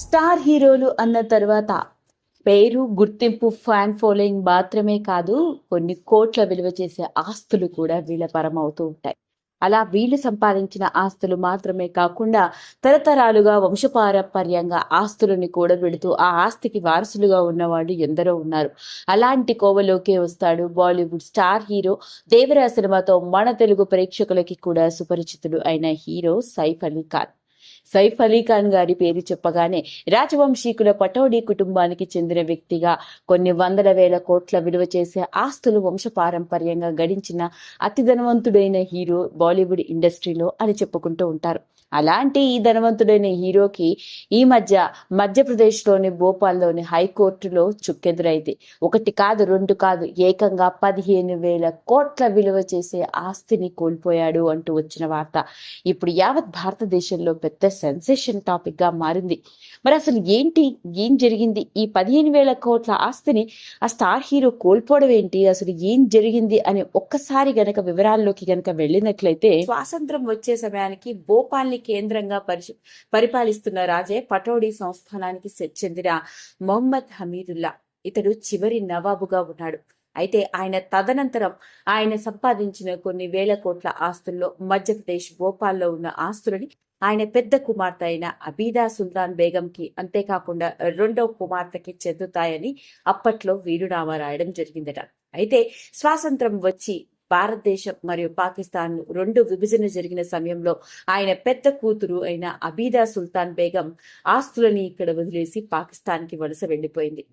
Star హీరోలు అన్న తర్వాత పేరు గుర్తింపు ఫ్యాన్ ఫాలోయింగ్ మాత్రమే కాదు కొన్ని కోట్ల విలువ చేసే ఆస్తులు కూడా వీళ్ళ పరమవుతూ ఉంటాయి. అలా వీళ్ళు సంపాదించిన ఆస్తులు మాత్రమే కాకుండా తరతరాలుగా వంశపారపర్యంగా ఆస్తులని కూడబెడుతూ ఆ ఆస్తికి వారసులుగా ఉన్నవాళ్ళు ఎందరో ఉన్నారు. అలాంటి కోవలోకే వస్తాడు బాలీవుడ్ స్టార్ హీరో దేవరా సినిమాతో మన తెలుగు ప్రేక్షకులకి కూడా సుపరిచితుడు అయిన హీరో సైఫ్ అలీ ఖాన్. సైఫ్ అలీ ఖాన్ గారి పేరు చెప్పగానే రాజవంశీకుల పటౌడీ కుటుంబానికి చెందిన వ్యక్తిగా కొన్ని వందల వేల కోట్ల విలువ చేసే ఆస్తులు వంశపారంపర్యంగా గడించిన అతి ధనవంతుడైన హీరో బాలీవుడ్ ఇండస్ట్రీలో అని చెప్పుకుంటూ ఉంటారు. అలాంటి ఈ ధనవంతుడైన హీరోకి ఈ మధ్య మధ్యప్రదేశ్లోని భోపాల్లోని హైకోర్టులో చుక్కెదురైంది. ఒకటి కాదు రెండు కాదు ఏకంగా పదిహేను వేల కోట్ల విలువ చేసే ఆస్తిని కోల్పోయాడు అంటూ వచ్చిన వార్త. ఇప్పుడు యావత్ భారతదేశంలో పెద్ద సెన్సేషన్ టాపిక్గా మారింది. మరి అసలు ఏంటి ఏం జరిగింది? ఈ పదిహేను వేల కోట్ల ఆస్తిని ఆ స్టార్ హీరో కోల్పోవడం ఏంటి? అసలు ఏం జరిగింది? అని ఒక్కసారి గనక వివరాల్లోకి గనక వెళ్ళినట్లయితే స్వాతంత్రం వచ్చే సమయానికి భోపాల్ని కేంద్రంగా పరిశ పరిపాలిస్తున్న రాజే పటోడీ సంస్థానానికి చెందిన మొహమ్మద్ హమీదుల్లా. ఇతడు చివరి నవాబుగా ఉన్నాడు. అయితే ఆయన తదనంతరం ఆయన సంపాదించిన కొన్ని వేల కోట్ల ఆస్తుల్లో మధ్యప్రదేశ్ భోపాల్లో ఉన్న ఆస్తులని ఆయన పెద్ద కుమార్తె అయిన అబీదా సుల్తాన్ బేగంకి అంతేకాకుండా రెండో కుమార్తెకి చెందుతాయని అప్పట్లో వీరునామా రాయడం జరిగిందట. అయితే స్వాతంత్రం వచ్చి భారతదేశం మరియు పాకిస్తాన్ రెండు విభజన జరిగిన సమయంలో ఆయన పెద్ద కూతురు అయిన అబీదా సుల్తాన్ బేగం ఆస్తులని ఇక్కడ వదిలేసి పాకిస్తాన్కి వలస వెళ్ళిపోయింది.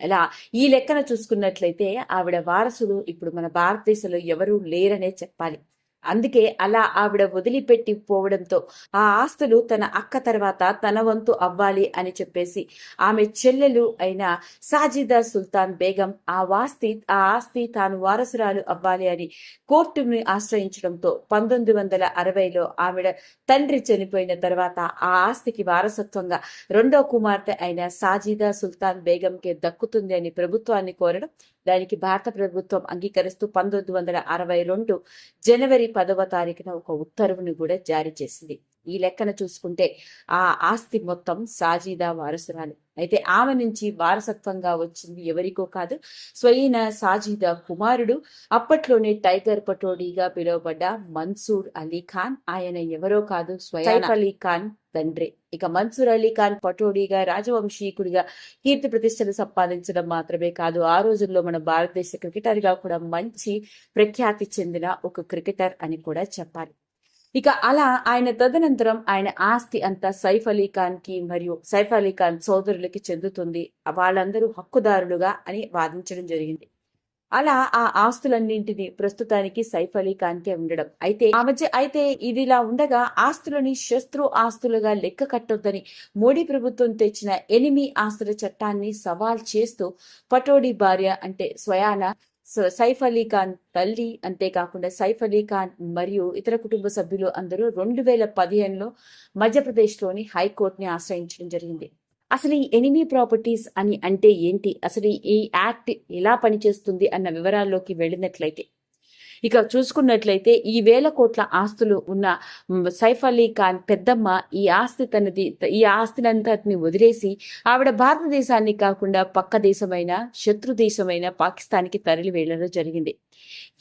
అలా ఈ లెక్కన చూసుకున్నట్లయితే ఆవిడ వారసులు ఇప్పుడు మన భారతదేశంలో ఎవరూ లేరనే చెప్పాలి. అందుకే అలా ఆవిడ వదిలిపెట్టి పోవడంతో ఆ ఆస్తులు తన అక్క తర్వాత తన వంతు అవ్వాలి అని చెప్పేసి ఆమె చెల్లెలు అయిన సాజిదా సుల్తాన్ బేగం ఆ వాస్తి ఆ ఆస్తి తాను వారసురాలు అవ్వాలి అని కోర్టుని ఆశ్రయించడంతో పంతొమ్మిది వందల అరవైలో ఆవిడ తండ్రి చనిపోయిన తర్వాత ఆ ఆస్తికి వారసత్వంగా రెండో కుమార్తె అయిన సాజిదా సుల్తాన్ బేగంకే దక్కుతుంది అని ప్రభుత్వాన్ని కోరడం దానికి భారత ప్రభుత్వం అంగీకరిస్తూ పంతొమ్మిది వందల అరవై రెండు జనవరి పదవ తారీఖున ఒక ఉత్తర్వుని కూడా జారీ చేసింది. ఈ లెక్కన చూసుకుంటే ఆ ఆస్తి మొత్తం సాజీదా వారసురాలు. అయితే ఆమె నుంచి వారసత్వంగా వచ్చింది ఎవరికో కాదు స్వయన సాజీదా కుమారుడు అప్పట్లోనే టైగర్ పటోడీగా పిలువబడ్డ మన్సూర్ అలీ ఖాన్. ఆయన ఎవరో కాదు స్వయం అలీ ఖాన్ తండ్రి. ఇక మన్సూర్ అలీ ఖాన్ పటోడీగా రాజవంశీకుడిగా కీర్తి ప్రతిష్టలు సంపాదించడం మాత్రమే కాదు ఆ రోజుల్లో మన భారతదేశ క్రికెటర్గా కూడా మంచి ప్రఖ్యాతి చెందిన ఒక క్రికెటర్ అని కూడా చెప్పాలి. ఇక అలా ఆయన తదనంతరం ఆయన ఆస్తి అంతా సైఫ్ అలీ ఖాన్కి మరియు సైఫ్ అలీ ఖాన్ సోదరులకి చెందుతుంది. వాళ్ళందరూ హక్కుదారులుగా అని వాదించడం జరిగింది. అలా ఆ ఆస్తులన్నింటినీ ప్రస్తుతానికి సైఫ్ అలీ ఖాన్ కే ఉండడం. అయితే ఆ మధ్య అయితే ఇదిలా ఉండగా ఆస్తులని శస్త్రు ఆస్తులుగా లెక్క కట్టొద్దని మోడీ ప్రభుత్వం తెచ్చిన ఎనిమి ఆస్తుల చట్టాన్ని సవాల్ చేస్తూ పటోడి భార్య అంటే స్వయాన సైఫ్ అలీ ఖాన్ తల్లి అంతేకాకుండా సైఫ్ అలీ ఖాన్ మరియు ఇతర కుటుంబ సభ్యులు అందరూ రెండు వేల పదిహేనులో మధ్యప్రదేశ్లోని హైకోర్టుని ఆశ్రయించడం జరిగింది. అసలు ఈ ఎనిమీ ప్రాపర్టీస్ అని అంటే ఏంటి? అసలు ఈ యాక్ట్ ఎలా పనిచేస్తుంది అన్న వివరాల్లోకి వెళ్ళినట్లయితే ఇక చూసుకున్నట్లయితే ఈ వేల కోట్ల ఆస్తులు ఉన్న సైఫ్ అలీ ఖాన్ పెద్దమ్మ ఈ ఆస్తి తనది ఈ ఆస్తినంతటిని వదిలేసి ఆవిడ భారతదేశాన్ని కాకుండా పక్క దేశమైన శత్రు దేశమైన పాకిస్తాన్కి తరలి వెళ్ళడం జరిగింది.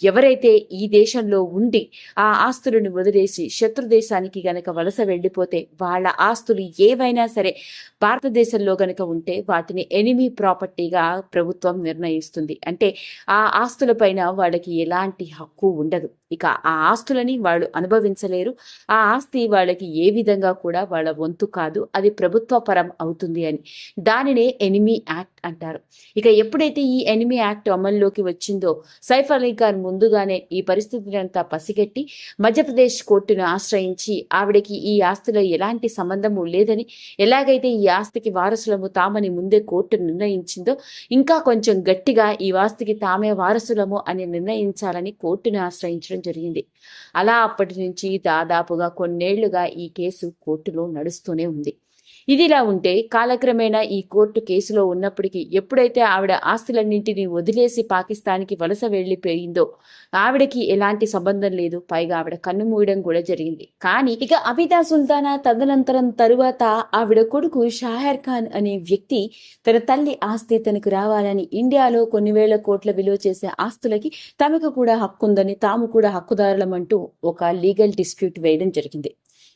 ఎవరైతే ఈ దేశంలో ఉండి ఆ ఆస్తులను వదిలేసి శత్రు దేశానికి గనక వలస వెళ్ళిపోతే వాళ్ళ ఆస్తులు ఏవైనా సరే భారతదేశంలో గనక ఉంటే వాటిని ఎనిమీ ప్రాపర్టీగా ప్రభుత్వం నిర్ణయిస్తుంది. అంటే ఆ ఆస్తులపైన వాళ్ళకి ఎలాంటి హక్కు ఉండదు. ఇక ఆ ఆస్తులని వాళ్ళు అనుభవించలేరు. ఆ ఆస్తి వాళ్ళకి ఏ విధంగా కూడా వాళ్ళ వంతు కాదు. అది ప్రభుత్వ పరం అవుతుంది అని. దానినే ఎనిమీ యాక్ట్ అంటారు. ఇక ఎప్పుడైతే ఈ ఎనిమీ యాక్ట్ అమల్లోకి వచ్చిందో సైఫ్ అలీ ఖాన్ ముందుగానే ఈ పరిస్థితిని అంతా పసిగట్టి మధ్యప్రదేశ్ కోర్టును ఆశ్రయించి ఆవిడకి ఈ ఆస్తిలో ఎలాంటి సంబంధము లేదని ఎలాగైతే ఈ ఆస్తికి వారసులము తామని ముందే కోర్టు నిర్ణయించిందో ఇంకా కొంచెం గట్టిగా ఈ ఆస్తికి తామే వారసులము అని నిర్ణయించాలని కోర్టును ఆశ్రయించడం జరిగింది. అలా అప్పటి నుంచి దాదాపుగా కొన్నేళ్ళుగా ఈ కేసు కోర్టులో నడుస్తూనే ఉంది. ఇదిలా ఉంటే కాలక్రమేణా ఈ కోర్టు కేసులో ఉన్నప్పటికీ ఎప్పుడైతే ఆవిడ ఆస్తులన్నింటినీ వదిలేసి పాకిస్తాన్కి వలస వెళ్ళిపోయిందో ఆవిడకి ఎలాంటి సంబంధం లేదు. పైగా ఆవిడ కన్ను మూయడం కూడా జరిగింది. కానీ ఇక అబిదా సుల్తానా తదనంతరం తరువాత ఆవిడ కొడుకు షాహర్ ఖాన్ అనే వ్యక్తి తన తల్లి ఆస్తి తనకు రావాలని ఇండియాలో కొన్ని వేల కోట్ల విలువ చేసే ఆస్తులకి తమకు కూడా హక్కుందని తాము కూడా హక్కుదారులమంటూ ఒక లీగల్ డిస్ప్యూట్ వేయడం జరిగింది.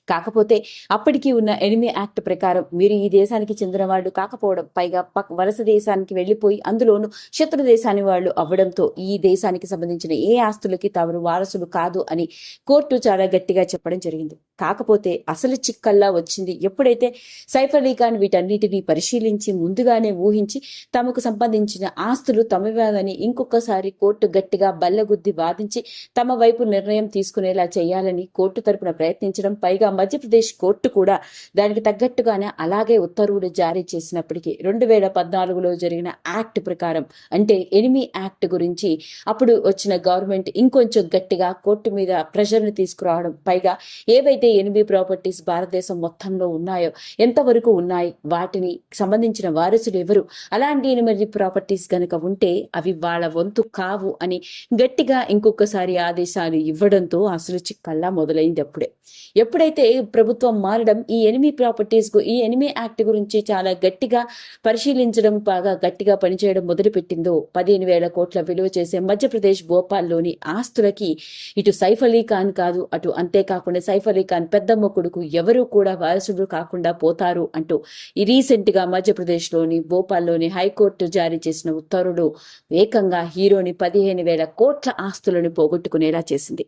కాకపోతే అప్పటికి ఉన్న ఎనిమి యాక్ట్ ప్రకారం మీరు ఈ దేశానికి చెందిన వాళ్ళు కాకపోవడం పైగా పక్ వలస దేశానికి వెళ్ళిపోయి అందులోనూ శత్రు దేశాన్ని వాళ్ళు అవ్వడంతో ఈ దేశానికి సంబంధించిన ఏ ఆస్తులకి తాము వారసులు కాదు అని కోర్టు చాలా గట్టిగా చెప్పడం జరిగింది. కాకపోతే అసలు చిక్కల్లా వచ్చింది. ఎప్పుడైతే సైఫ్ అలీ ఖాన్ వీటన్నిటిని పరిశీలించి ముందుగానే ఊహించి తమకు సంబంధించిన ఆస్తులు తమవేదని ఇంకొకసారి కోర్టు గట్టిగా బల్లగుద్ది వాదించి తమ వైపు నిర్ణయం తీసుకునేలా చేయాలని కోర్టు తరపున ప్రయత్నించడం పైగా మధ్యప్రదేశ్ కోర్టు కూడా దానికి తగ్గట్టుగానే అలాగే ఉత్తర్వులు జారీ చేసినప్పటికీ రెండు వేల పద్నాలుగులో జరిగిన యాక్ట్ ప్రకారం అంటే ఎనిమి యాక్ట్ గురించి అప్పుడు వచ్చిన గవర్నమెంట్ ఇంకొంచెం గట్టిగా కోర్టు మీద ప్రెషర్ని తీసుకురావడం పైగా ఏవైతే ఎనిమిది ప్రాపర్టీస్ భారతదేశం మొత్తంలో ఉన్నాయో ఎంతవరకు ఉన్నాయి వాటిని సంబంధించిన వారసులు ఎవరు? అలాంటి ఎనిమిది ప్రాపర్టీస్ గనక ఉంటే అవి వాళ్ళ వంతు కావు అని గట్టిగా ఇంకొకసారి ఆదేశాలు ఇవ్వడంతో అసలు చిక్కల్లా మొదలైంది అప్పుడే ఎప్పుడైతే ప్రభుత్వం మారడం ఈ ఎనిమి ప్రాపర్టీస్కు ఈ ఎనిమి యాక్ట్ గురించి చాలా గట్టిగా పరిశీలించడం బాగా గట్టిగా పనిచేయడం మొదలుపెట్టిందో పదిహేను వేల కోట్ల విలువ చేసే మధ్యప్రదేశ్ భోపాల్లోని ఆస్తులకి ఇటు సైఫ్ అలీ ఖాన్ కాదు అటు అంతేకాకుండా సైఫ్ అలీ ఖాన్ పెద్దమ్మ కొడుకు ఎవరూ కూడా వారసుడు కాకుండా పోతారు అంటూ ఈ రీసెంట్గా మధ్యప్రదేశ్లోని భోపాల్లోని హైకోర్టు జారీ చేసిన ఉత్తర్వులు ఏకంగా హీరోని పదిహేను వేల కోట్ల ఆస్తులను పోగొట్టుకునేలా చేసింది.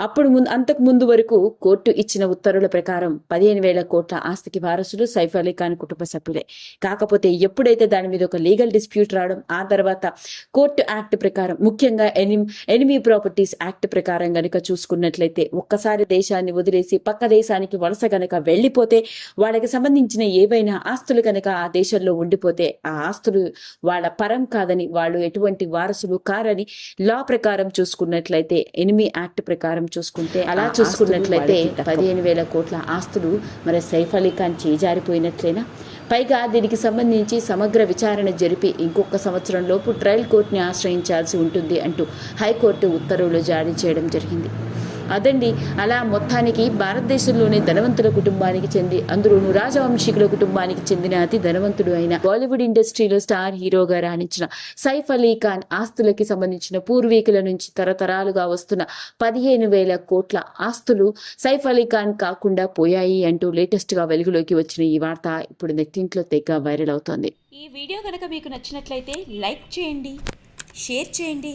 అప్పుడు ముందు అంతకు ముందు వరకు కోర్టు ఇచ్చిన ఉత్తర్వుల ప్రకారం పదిహేను వేల కోట్ల ఆస్తికి వారసులు సైఫ్ అలీ ఖాన్ కుటుంబ సభ్యులే. కాకపోతే ఎప్పుడైతే దాని మీద ఒక లీగల్ డిస్ప్యూట్ రావడం ఆ తర్వాత కోర్టు యాక్ట్ ప్రకారం ముఖ్యంగా ఎనిమ్ ఎనిమీ ప్రాపర్టీస్ యాక్ట్ ప్రకారం గనుక చూసుకున్నట్లయితే ఒక్కసారి దేశాన్ని వదిలేసి పక్క దేశానికి వలస గనక వెళ్ళిపోతే వాళ్ళకి సంబంధించిన ఏవైనా ఆస్తులు కనుక ఆ దేశంలో ఉండిపోతే ఆ ఆస్తులు వాళ్ళ పరం కాదని వాళ్ళు ఎటువంటి వారసులు కారని లా ప్రకారం చూసుకున్నట్లయితే ఎనిమి యాక్ట్ ప్రకారం చూసుకుంటే అలా చూసుకున్నట్లయితే పదిహేను వేల కోట్ల ఆస్తులు మరి సైఫ్ అలీ ఖాన్ చేజారిపోయినట్లేనా? పైగా దీనికి సంబంధించి సమగ్ర విచారణ జరిపి ఇంకొక సంవత్సరం లోపు ట్రయల్ కోర్టుని ఆశ్రయించాల్సి ఉంటుంది అంటూ హైకోర్టు ఉత్తర్వులు జారీ చేయడం జరిగింది. అదండి అలా మొత్తానికి భారతదేశంలోనే ధనవంతుల కుటుంబానికి చెంది అందులోనూ రాజవంశీకుల కుటుంబానికి చెందిన అతి ధనవంతుడు అయిన బాలీవుడ్ ఇండస్ట్రీలో స్టార్ హీరోగా రాణించిన సైఫ్ అలీ ఖాన్ ఆస్తులకి సంబంధించిన పూర్వీకుల నుంచి తరతరాలుగా వస్తున్న పదిహేను వేల కోట్ల ఆస్తులు సైఫ్ అలీ ఖాన్ కాకుండా పోయాయి అంటూ లేటెస్ట్గా వెలుగులోకి వచ్చిన ఈ వార్త ఇప్పుడు నెట్టింట్లో తెగ వైరల్ అవుతోంది. ఈ వీడియో కనుక మీకు నచ్చినట్లయితే లైక్ చేయండి షేర్ చేయండి.